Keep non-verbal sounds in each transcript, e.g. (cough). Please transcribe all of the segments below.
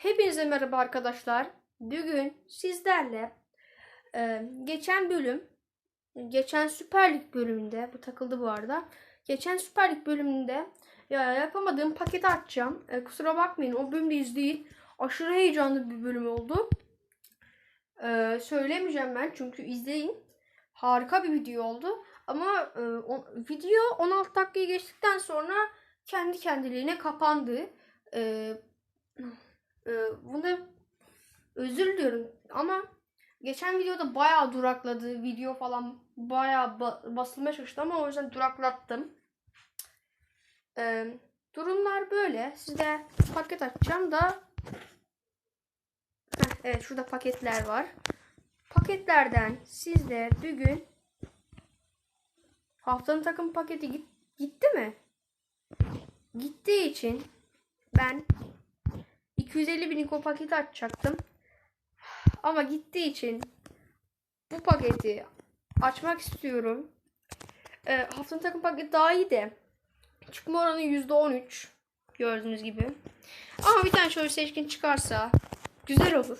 Hepinize merhaba arkadaşlar. Bugün sizlerle e, geçen bölüm, geçen Süper Lig bölümünde, bu takıldı bu arada. Geçen Süper Lig bölümünde ya yapamadığım paketi açacağım. E, kusura bakmayın o bölüm de izleyin. Aşırı heyecanlı bir bölüm oldu. E, söylemeyeceğim ben çünkü izleyin. Harika bir video oldu. Ama e, o, video 16 dakikayı geçtikten sonra kendi kendiliğine kapandı. E, ee, bunda özür diliyorum ama geçen videoda bayağı durakladı. Video falan bayağı ba- basılmaya çalıştı ama o yüzden duraklattım. Ee, durumlar böyle. Size paket açacağım da Heh, evet şurada paketler var. Paketlerden sizde bugün haftanın takım paketi git, gitti mi? Gittiği için ben 250 bin o paketi açacaktım. Ama gittiği için bu paketi açmak istiyorum. Ee, haftanın takım paketi daha iyi de çıkma oranı %13 gördüğünüz gibi. Ama bir tane şöyle seçkin çıkarsa güzel olur.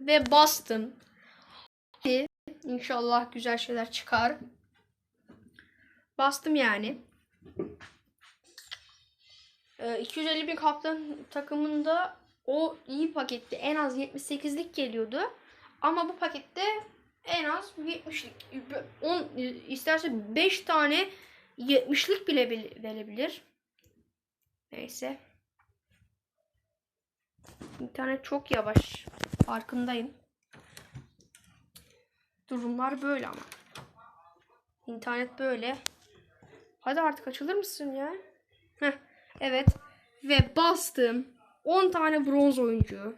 Ve bastım. İnşallah güzel şeyler çıkar. Bastım yani. Ee, 250 bin kaptan takımında o iyi pakette en az 78'lik geliyordu. Ama bu pakette en az 70'lik. 10 isterse 5 tane 70'lik bile bil- verebilir. Neyse. İnternet çok yavaş. Farkındayım. Durumlar böyle ama. İnternet böyle. Hadi artık açılır mısın ya? Evet. Ve bastım. 10 tane bronz oyuncu.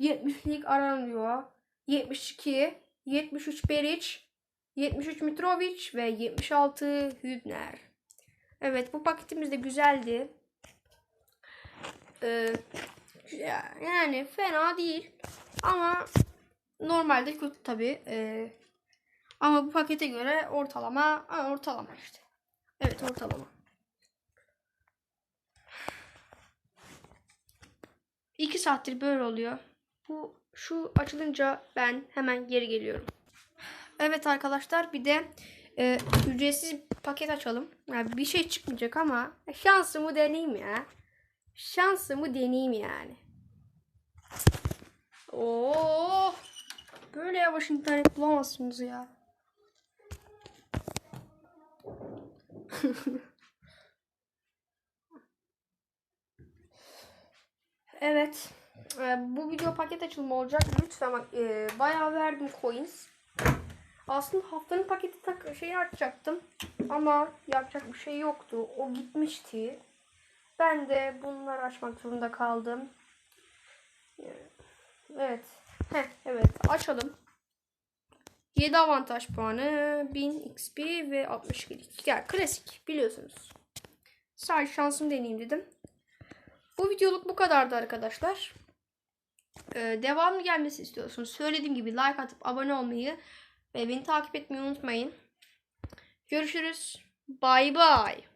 70'lik aranıyor. 72, 73 Beric, 73 Mitrovic ve 76 Hübner. Evet bu paketimiz de güzeldi. Ee, ya- yani fena değil. Ama normalde kötü tabi. ama bu pakete göre ortalama ortalama işte. Evet ortalama. İki saattir böyle oluyor. Bu şu açılınca ben hemen geri geliyorum. Evet arkadaşlar bir de e, ücretsiz paket açalım. Yani bir şey çıkmayacak ama şansımı deneyeyim ya. Şansımı deneyeyim yani. Oo! Böyle yavaş internet bulamazsınız ya. (laughs) Evet. Ee, bu video paket açılımı olacak. Lütfen bak e, bayağı verdim coins. Aslında haftanın paketi tak şeyi açacaktım. Ama yapacak bir şey yoktu. O gitmişti. Ben de bunları açmak zorunda kaldım. Evet. Heh, evet açalım. 7 avantaj puanı, 1000 XP ve 60 kilik. Yani klasik biliyorsunuz. Sadece şansım deneyeyim dedim. Bu videoluk bu kadardı arkadaşlar. Ee, devamlı gelmesi istiyorsunuz. Söylediğim gibi like atıp abone olmayı ve beni takip etmeyi unutmayın. Görüşürüz. Bye bye.